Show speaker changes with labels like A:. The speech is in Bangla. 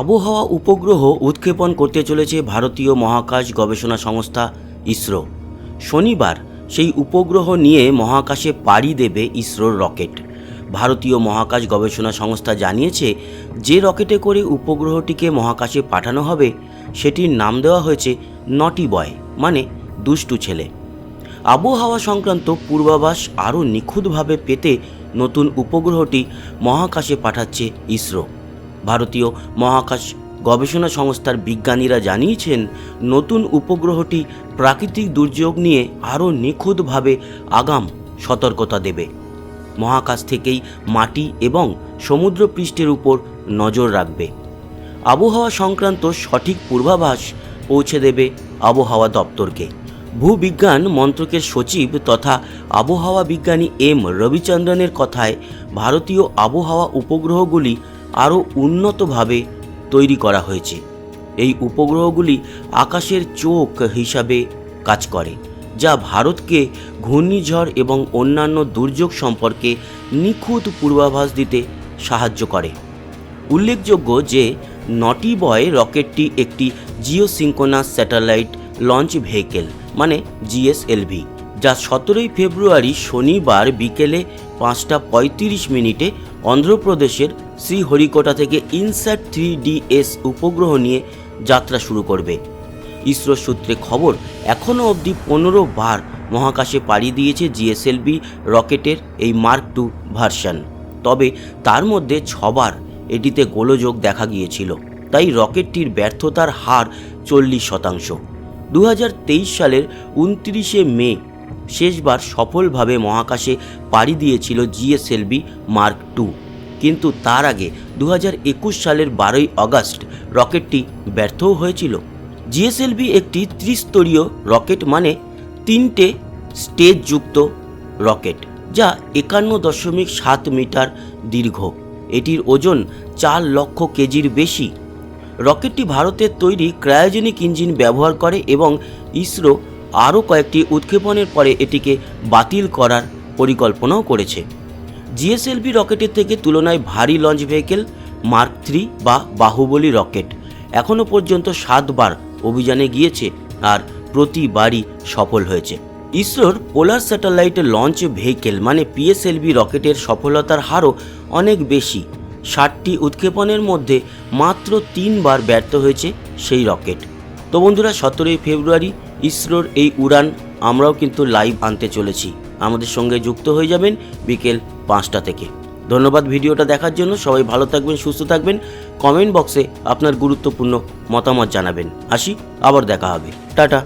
A: আবহাওয়া উপগ্রহ উৎক্ষেপণ করতে চলেছে ভারতীয় মহাকাশ গবেষণা সংস্থা ইসরো। শনিবার সেই উপগ্রহ নিয়ে মহাকাশে পাড়ি দেবে ইসরোর রকেট। ভারতীয় মহাকাশ গবেষণা সংস্থা জানিয়েছে, যে রকেটে করে উপগ্রহটিকে মহাকাশে পাঠানো হবে, সেটির নাম দেওয়া হয়েছে নটি বয় মানে দুষ্টু ছেলে। আবহাওয়া সংক্রান্ত পূর্বাভাস আরও নিখুঁতভাবে পেতে নতুন উপগ্রহটি মহাকাশে পাঠাচ্ছে ইসরো। ভারতীয় মহাকাশ গবেষণা সংস্থার বিজ্ঞানীরা জানিয়েছেন, নতুন উপগ্রহটি প্রাকৃতিক দুর্যোগ নিয়ে আরও নিখুঁতভাবে আগাম সতর্কতা দেবে। মহাকাশ থেকেই মাটি এবং সমুদ্র পৃষ্ঠের উপর নজর রাখবে। আবহাওয়া সংক্রান্ত সঠিক পূর্বাভাস পৌঁছে দেবে আবহাওয়া দপ্তরকে। ভূবিজ্ঞান মন্ত্রকের সচিব তথা আবহাওয়া বিজ্ঞানী এম রবিচন্দ্রনের কথায়, ভারতীয় আবহাওয়া উপগ্রহগুলি আরও উন্নতভাবে তৈরি করা হয়েছে। এই উপগ্রহগুলি আকাশের চোখ হিসাবে কাজ করে, যা ভারতকে ঘূর্ণিঝড় এবং অন্যান্য দুর্যোগ সম্পর্কে নিখুঁত পূর্বাভাস দিতে সাহায্য করে। উল্লেখযোগ্য যে, নটি বয় রকেটটি একটি জিওসিঙ্কোনাস স্যাটেলাইট লঞ্চ ভেহিকেল মানে জিএসএলভি। যা সতেরোই ফেব্রুয়ারি শনিবার বিকেলে পাঁচটা পঁয়ত্রিশ মিনিটে অন্ধ্রপ্রদেশের শ্রীহরিকোটা থেকে ইনস্যাট থ্রি ডিএস উপগ্রহ নিয়ে যাত্রা শুরু করবে। ইসরো সূত্রে খবর, এখনও অবধি পনেরো বার মহাকাশে পাড়ি দিয়েছে জিএসএলভি রকেটের এই মার্ক টু ভার্সন তবে তার মধ্যে ছবার এটিতে গোলযোগ দেখা গিয়েছিল। তাই রকেটটির ব্যর্থতার হার চল্লিশ শতাংশ। দু হাজার তেইশ সালের উনত্রিশে মে শেষবার সফলভাবে মহাকাশে পাড়ি দিয়েছিল জিএসএলভি মার্ক টু। কিন্তু তার আগে দু হাজার একুশ সালের বারোই আগস্ট রকেটটি ব্যর্থও হয়েছিল। জিএসএলভি একটি ত্রিস্তরীয় রকেট মানে তিনটে স্টেজযুক্ত রকেট, যা একান্ন দশমিক সাত মিটার দীর্ঘ। এটির ওজন চার লক্ষ কেজির বেশি। রকেটটি ভারতের তৈরি ক্রায়োজেনিক ইঞ্জিন ব্যবহার করে এবং ইসরো আরও কয়েকটি উৎক্ষেপণের পরে এটিকে বাতিল করার পরিকল্পনাও করেছে। জিএসএলভি রকেটের থেকে তুলনায় ভারী লঞ্চ ভেহিকেল, মার্ক থ্রি বা বাহুবলী রকেট এখনও পর্যন্ত সাতবার অভিযানে গিয়েছে আর প্রতিবারই সফল হয়েছে। ইসরোর পোলার স্যাটেলাইট লঞ্চ ভেহিকেল মানে পিএসএলভি রকেটের সফলতার হারও অনেক বেশি। ষাটটি উৎক্ষেপণের মধ্যে মাত্র তিনবার ব্যর্থ হয়েছে সেই রকেট। তো বন্ধুরা, সতেরোই ফেব্রুয়ারি ইসরোর এই উড়ান আমরাও কিন্তু লাইভ আনতে চলেছি। আমাদের সঙ্গে যুক্ত হয়ে যাবেন বিকেল পাঁচটা থেকে। ধন্যবাদ ভিডিওটা দেখার জন্য। সবাই ভালো থাকবেন, সুস্থ থাকবেন। কমেন্ট বক্সে আপনার গুরুত্বপূর্ণ মতামত জানাবেন। আসি, আবার দেখা হবে। টাটা।